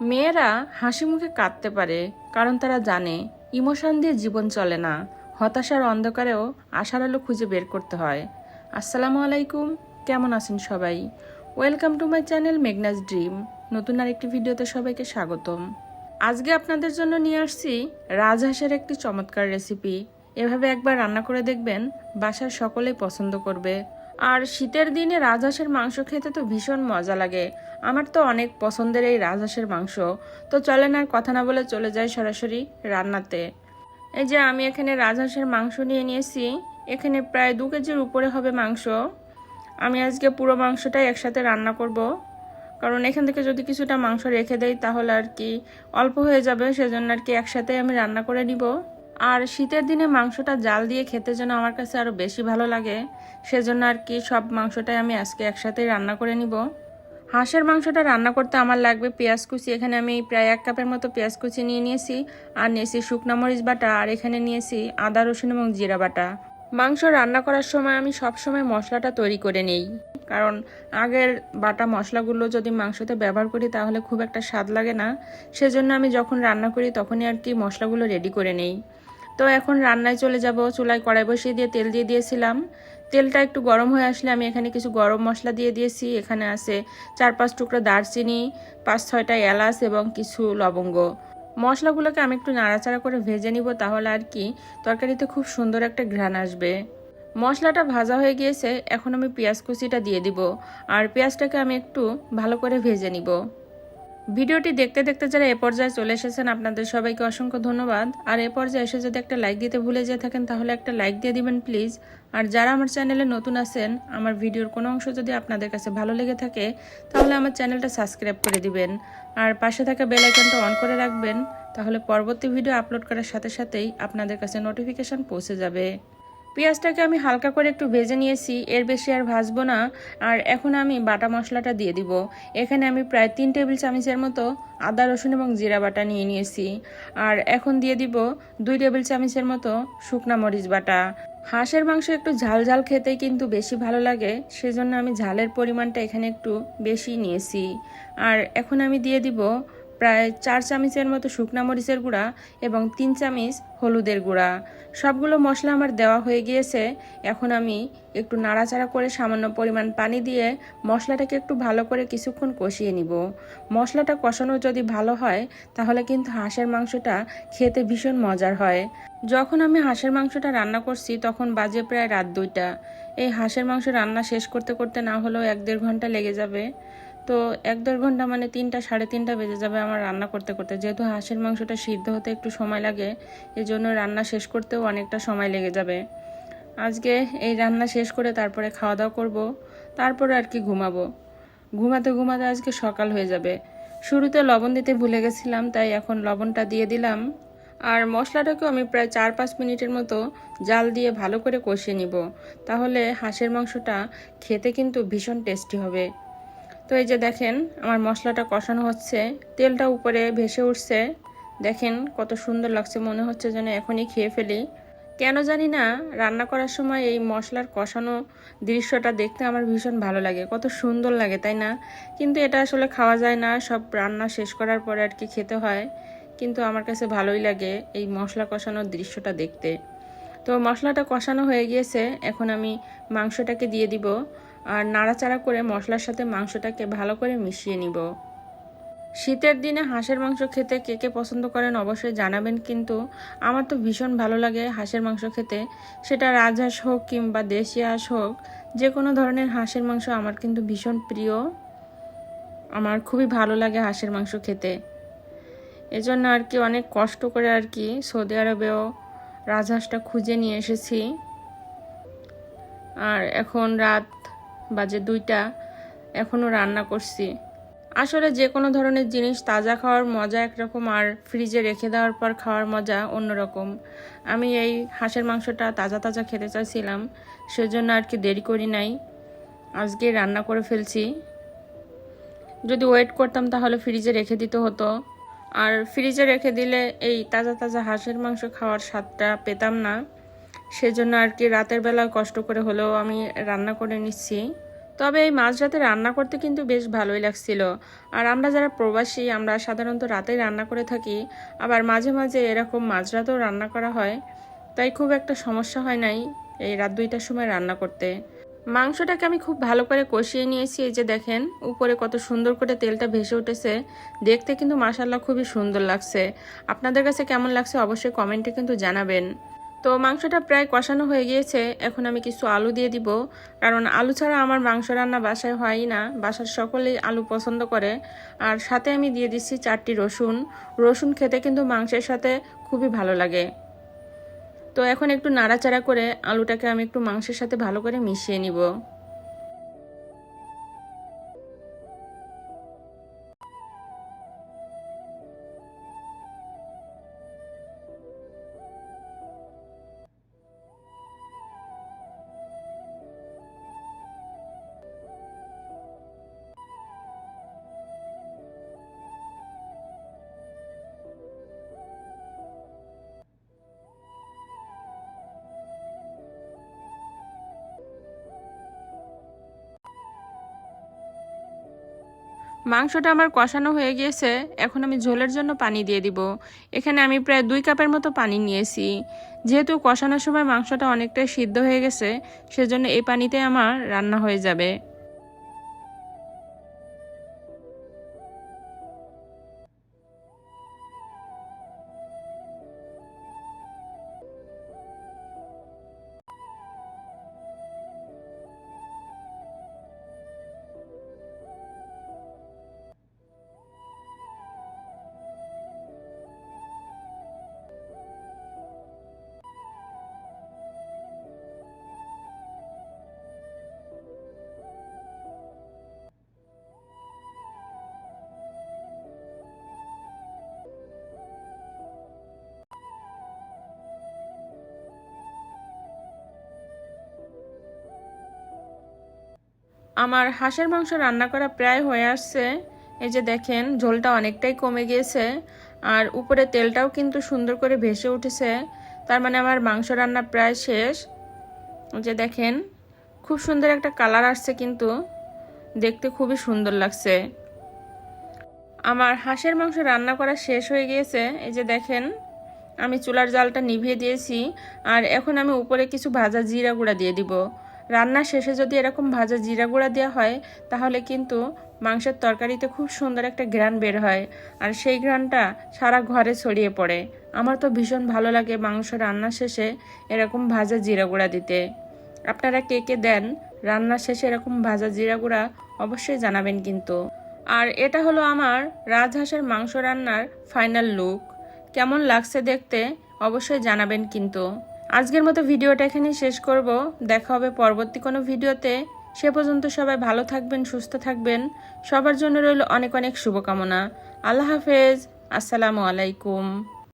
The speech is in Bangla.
মেয়েরা হাসি মুখে কাঁদতে পারে, কারণ তারা জানে, ইমোশন দিয়ে জীবন চলে না। হতাশার অন্ধকারেও আশার আলো খুঁজে বের করতে হয়। আসসালামু আলাইকুম, কেমন আছেন সবাই? Welcome to my channel Meghna's Dream নতুন আরেকটি ভিডিওতে সবাইকে স্বাগতম। আজকে আপনাদের জন্য নিয়ে আসছি রাজহাঁসের একটি চমৎকার রেসিপি এভাবে একবার রান্না করে দেখবেন বাসার সকলেই পছন্দ করবে। আর শীতের দিনে রাজহাঁসের মাংস খেতে তো ভীষণ মজা লাগে। আমার তো অনেক পছন্দের এই রাজহাঁসের মাংস। তো চলেন আর কথা না বলে চলে যাই সরাসরি রান্নাতে। এই যে আমি এখানে রাজহাঁসের মাংস নিয়ে নিয়েছি। এখানে প্রায় দু কেজির উপরে হবে মাংস। আমি আজকে পুরো মাংসটাই একসাথে রান্না করব। কারণ এখান থেকে যদি কিছুটা মাংস রেখে দেই তাহলে আর কি অল্প হয়ে যাবে। সেজন্য আর কি একসাথে আমি রান্না করে নিব। আর শীতের দিনে মাংসটা জাল দিয়ে খেতে যেন আমার কাছে আরও বেশি ভালো লাগে, সেজন্য আর কি সব মাংসটাই আমি আজকে একসাথেই রান্না করে নিব। হাঁসের মাংসটা রান্না করতে আমার লাগবে পেঁয়াজ কুচি, এখানে আমি প্রায় এক কাপের মতো পেঁয়াজ কুচি নিয়ে নিয়েছি, আর নিয়েছি শুকনো মরিচ বাটা, আর এখানে নিয়েছি আদা রসুন এবং জিরা বাটা। মাংস রান্না করার সময় আমি সব সময় মশলাটা তৈরি করে নেই। কারণ আগের বাটা মশলাগুলো যদি মাংসতে ব্যবহার করি তাহলে খুব একটা স্বাদ লাগে না। সেজন্য আমি যখন রান্না করি তখনই আর কি মশলাগুলো রেডি করে নেই। তো এখন রান্নায় চলে যাব, চুলায় কড়াই বসিয়ে দিয়ে তেল দিয়ে দিয়েছিলাম। তেলটা একটু গরম হয়ে আসলে আমি এখানে কিছু গরম মশলা দিয়ে দিয়েছি। এখানে আছে চার পাঁচ টুকরো দারচিনি, পাঁচ ছয়টা এলাচ এবং কিছু লবঙ্গ। মশলাগুলোকে আমি একটু নাড়াচাড়া করে ভেজে নিব তাহলে আর কি তরকারিতে খুব সুন্দর একটা ঘ্রাণ আসবে। মশলাটা ভাজা হয়ে গিয়েছে, এখন আমি পেঁয়াজ কুচিটা দিয়ে দিব। আর পেঁয়াজটাকে আমি একটু ভালো করে ভেজে নিব। ভিডিওটি দেখতে দেখতে যারা এ পর্যায়ে চলে এসেছেন, আপনাদের সবাইকে অসংখ্য ধন্যবাদ। আর এ পর্যায়ে এসে যদি একটা লাইক দিতে ভুলে যেয়ে থাকেন, তাহলে একটা লাইক দিয়ে দিবেন প্লিজ আর যারা আমার চ্যানেলে নতুন আছেন, আমার ভিডিওর কোনো অংশ যদি আপনাদের কাছে ভালো লেগে থাকে, তাহলে আমার চ্যানেলটা সাবস্ক্রাইব করে দিবেন। আর পাশে থাকা বেল আইকনটা অন করে রাখবেন, তাহলে পরবর্তী ভিডিও আপলোড করার সাথে সাথেই আপনাদের কাছে নোটিফিকেশন পৌঁছে যাবে। পেঁয়াজটাকে আমি হালকা করে একটু ভেজে নিয়েছি, এর বেশি আর ভাজবো না। আর এখন আমি বাটা মশলাটা দিয়ে দিব। এখানে আমি প্রায় তিন টেবিল চামচের মতো আদা, রসুন এবং জিরা বাটা নিয়ে নিয়েছি। আর এখন দিয়ে দিব দুই টেবিল চামচের মতো শুকনা মরিচ বাটা। হাঁসের মাংস একটু ঝাল ঝাল খেতেই কিন্তু বেশি ভালো লাগে, সেজন্য আমি ঝালের পরিমাণটা এখানে একটু বেশি নিয়েছি। আর এখন আমি দিয়ে দিব প্রায় চার চামচের মতো শুকনা মরিচের গুঁড়া এবং তিন চামচ হলুদের গুঁড়া। সবগুলো মশলা আমার দেওয়া হয়ে গিয়েছে। এখন আমি একটু নাড়াচাড়া করে সামান্য পরিমাণ পানি দিয়ে মশলাটাকে একটু ভালো করে কিছুক্ষণ কষিয়ে নিব। মশলাটা কষানো যদি ভালো হয়, তাহলে কিন্তু হাঁসের মাংসটা খেতে ভীষণ মজার হয়। যখন আমি হাঁসের মাংসটা রান্না করছি, তখন বাজে প্রায় রাত দুইটা। এই হাঁসের মাংস রান্না শেষ করতে করতে না হলেও এক দেড় ঘণ্টা লেগে যাবে। তো এক দেড় ঘণ্টা মানে তিনটা, সাড়ে তিনটা বেজে যাবে আমার রান্না করতে করতে। যেহেতু হাঁসের মাংসটা সিদ্ধ হতে একটু সময় লাগে এই জন্য রান্না শেষ করতেও অনেকটা সময় লেগে যাবে। আজকে এই রান্না শেষ করে তারপরে খাওয়া দাওয়া করব, তারপরে আর কি ঘুমাবো। ঘুমাতে ঘুমাতে আজকে সকাল হয়ে যাবে। শুরুতে লবণ দিতে ভুলে গেছিলাম, তাই এখন লবণটা দিয়ে দিলাম। আর মশলাটাকেও আমি প্রায় চার, পাঁচ মিনিটের মতো জাল দিয়ে ভালো করে কষিয়ে নিব। তাহলে হাঁসের মাংসটা খেতে কিন্তু ভীষণ টেস্টি হবে। তো এই যে দেখেন, আমার মশলাটা কষানো হচ্ছে, তেলটা উপরে ভেসে উঠছে। দেখেন কত সুন্দর লাগছে, মনে হচ্ছে যেন এখনই খেয়ে ফেলি। কেন জানি না, রান্না করার সময় এই মশলার কষানো দৃশ্যটা দেখতে আমার ভীষণ ভালো লাগে, কত সুন্দর লাগে, তাই না? কিন্তু এটা আসলে খাওয়া যায় না, সব রান্না শেষ করার পরে আর কি খেতে হয়। কিন্তু আমার কাছে ভালোই লাগে এই মশলা কষানোর দৃশ্যটা দেখতে। তো মশলাটা কষানো হয়ে গিয়েছে, এখন আমি মাংসটাকে দিয়ে দিব। আর নাড়াচাড়া করে মশলার সাথে মাংসটাকে ভালো করে মিশিয়ে নিব। শীতের দিনে হাঁসের মাংস খেতে কে কে পছন্দ করেন অবশ্যই জানাবেন, কিন্তু আমার তো ভীষণ ভালো লাগে হাঁসের মাংস খেতে। সেটা রাজহাঁস হোক কিংবা দেশি হাঁস হোক যে কোনো ধরনের হাঁসের মাংস আমার কিন্তু ভীষণ প্রিয়। আমার খুবই ভালো লাগে হাঁসের মাংস খেতে। এজন্য আর কি অনেক কষ্ট করে আর কি সৌদি আরবেও রাজহাঁসটা খুঁজে নিয়ে এসেছি। আর এখন রাত বাজে দুইটা এখনও রান্না করছি। আসলে যে কোনো ধরনের জিনিস তাজা খাওয়ার মজা একরকম আর ফ্রিজে রেখে দেওয়ার পর খাওয়ার মজা অন্যরকম। আমি এই হাঁসের মাংসটা তাজা তাজা খেতে চাইছিলাম, সেজন্য আর কি দেরি করি নাই। আজকে রান্না করে ফেলছি। যদি ওয়েট করতাম তাহলে ফ্রিজে রেখে দিতে হতো। আর ফ্রিজে রেখে দিলে এই তাজা তাজা হাঁসের মাংস খাওয়ার স্বাদটা পেতাম না। সেজন্য আর কি রাতের বেলা কষ্ট করে হলেও আমি রান্না করে নিচ্ছি। তবে এই মাঝরাতে রান্না করতে কিন্তু বেশ ভালোই লাগছিল। আর আমরা যারা প্রবাসী, আমরা সাধারণত রাতেই রান্না করে থাকি। আবার মাঝে মাঝে এরকম মাঝরাতেও রান্না করা হয়। তাই খুব একটা সমস্যা হয় নাই এই রাত দুইটার সময় রান্না করতে। মাংসটাকে আমি খুব ভালো করে কষিয়ে নিয়েছি, এই যে দেখেন, উপরে কত সুন্দর করে তেলটা ভেসে উঠেছে। দেখতে কিন্তু মাসাল্লাহ খুবই সুন্দর লাগছে। আপনাদের কাছে কেমন লাগছে অবশ্যই কমেন্টে কিন্তু জানাবেন। তো মাংসটা প্রায় কষানো হয়ে গিয়েছে, এখন আমি কিছু আলু দিয়ে দিব। কারণ আলু ছাড়া আমার মাংস রান্না বাসায় হয়ই না, বাসার সকলেই আলু পছন্দ করে। আর সাথে আমি দিয়ে দিচ্ছি চারটি রসুন। রসুন খেতে কিন্তু মাংসের সাথে খুবই ভালো লাগে। তো এখন একটু নাড়াচাড়া করে আলুটাকে আমি একটু মাংসের সাথে ভালো করে মিশিয়ে নিব। মাংসটা আমার কষানো হয়ে গিয়েছে, এখন আমি ঝোলের জন্য পানি দিয়ে দিব। এখানে আমি প্রায় দুই কাপের মতো পানি নিয়েছি। যেহেতু কষানোর সময় মাংসটা অনেকটাই সিদ্ধ হয়ে গেছে, সেজন্য এই পানিতে আমার রান্না হয়ে যাবে। আমার হাঁসের মাংস রান্না করা প্রায় হয়ে আসছে। এই যে দেখেন, ঝোলটা অনেকটাই কমে গিয়েছে আর উপরে তেলটাও কিন্তু সুন্দর করে ভেসে উঠেছে। তার মানে আমার মাংস রান্না প্রায় শেষ। যে দেখেন, খুব সুন্দর একটা কালার আসছে কিন্তু। দেখতে খুবই সুন্দর লাগছে। আমার হাঁসের মাংস রান্না করা শেষ হয়ে গিয়েছে। এই যে দেখেন, আমি চুলার জালটা নিভিয়ে দিয়েছি আর এখন আমি উপরে কিছু ভাজা জিরা গুঁড়া দিয়ে দিব। রান্নার শেষে যদি এরকম ভাজা জিরা গুঁড়া দেওয়া হয়, তাহলে কিন্তু মাংসের তরকারিতে খুব সুন্দর একটা ঘ্রাণ বের হয়। আর সেই ঘ্রাণটা সারা ঘরে ছড়িয়ে পড়ে। আমার তো ভীষণ ভালো লাগে মাংস রান্নার শেষে এরকম ভাজা জিরা গুঁড়া দিতে। আপনারা কে কে দেন রান্নার শেষে এরকম ভাজা জিরা গুঁড়া অবশ্যই জানাবেন কিন্তু। আর এটা হলো আমার রাজহাঁসের মাংস রান্নার ফাইনাল লুক। কেমন লাগছে দেখতে অবশ্যই জানাবেন কিন্তু। আজকের মতো ভিডিওটা এখানে শেষ করব। দেখা হবে পরবর্তী কোনো ভিডিওতে। সে পর্যন্ত সবাই ভালো থাকবেন, সুস্থ থাকবেন। সবার জন্য রইল অনেক অনেক শুভকামনা। আল্লাহ হাফেজ। আসসালামু আলাইকুম।